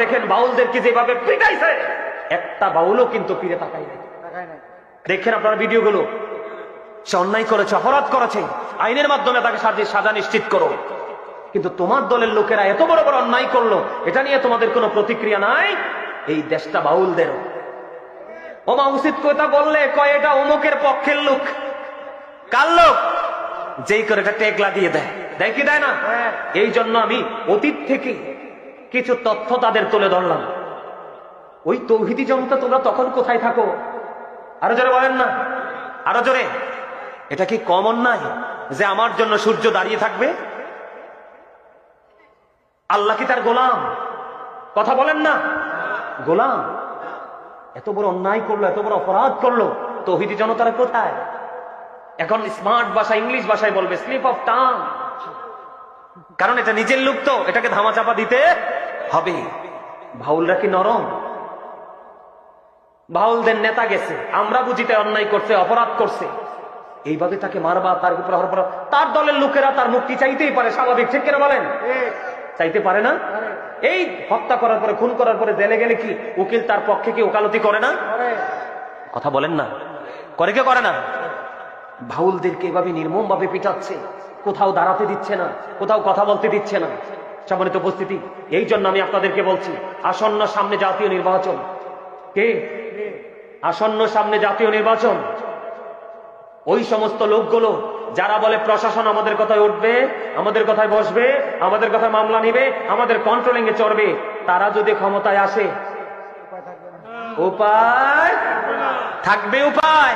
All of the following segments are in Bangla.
দেখেন বাউলদেরকে যেভাবে পিটাইছে একটা বাউলও কিন্তু ফিরে তাকাই নাই। দেখেন আপনার ভিডিওগুলো। সে অন্যায় করেছে অপরাধ করেছে। আইনের মাধ্যমে তাকে সাজে সাজা নিশ্চিত করো। কিন্তু তোমার দলের লোকেরা এত বড় বড় অন্যায় করল এটা নিয়ে তোমাদের কোনো প্রতিক্রিয়া নাই? এই দেশটা বাউলদেরও। ওমা উচিত কথা বললে কয় এটা অমুকের পক্ষের লোক। কার লোক? যেই করে এটা টেকলা লাগিয়ে দেয়। দেয় কি দেয় না? এই জন্য আমি অতীত থেকে কিছু তথ্য তাদের তুলে ধরলাম। ওই তৌহিদি জনতা, তোমরা তখন কোথায় থাকো? আরও জোরে বলেন না। আরও জোরে। এটা কি কম অন্যায় যে আমার জন্য সূর্য দাঁড়িয়ে থাকবে? আল্লাহ কি তার গোলাম? কথা বলেন না। গোলাম? এত বড় অন্যায় করল, এত বড় অপরাধ করল, তৌহিদি জনতারা কোথায়? এখন স্মার্ট ভাষা, ইংলিশ ভাষায় বলবে, স্লিপ অফ টাং। কারণ এটা নিজের লুপ্ত, এটাকে ধামাচাপা দিতে হবে। ভাউলরা কি নরম? বাউলদের নেতা গেছে। আমরা বুঝিতে অন্যায় করছে, অপরাধ করছে। এইভাবে তাকে মারবা, তার উপর প্রহার করা, তার দলের লোকেরা, তার মুক্তি চাইতেই পারে? স্বাভাবিক, ঠিক কিনা বলেন? চাইতে পারে না? এই হত্যা করার পরে, খুন করার পরে জেলে গেলে কি উকিল তার পক্ষে কি ওকালতি করে না? কথা বলেন না। করে কে করে না? ভাউলদেরকে এভাবে নির্মম ভাবে পিটাচ্ছে। কোথাও দাঁড়াতে দিচ্ছে না, কোথাও কথা বলতে দিচ্ছে না। সম্মানিত উপস্থিতি, এই জন্য আমি আপনাদেরকে বলছি, আসন্ন সামনে জাতীয় নির্বাচন। কে? আসন্ন সামনে জাতীয় নির্বাচন। ওই সমস্ত লোকগুলো, যারা বলে প্রশাসন আমাদের কথায় উঠবে, আমাদের কথায় বসবে, আমাদের কথায় মামলা নিবে, আমাদের কন্ট্রোলিং এ চড়বে, তারা যদি ক্ষমতায় আসে, উপায় থাকবে উপায়।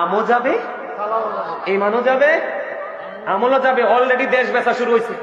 আমও যাবে ইমানও যাবে, আমলও যাবে অলরেডি দেশ বেচা শুরু হয়েছে।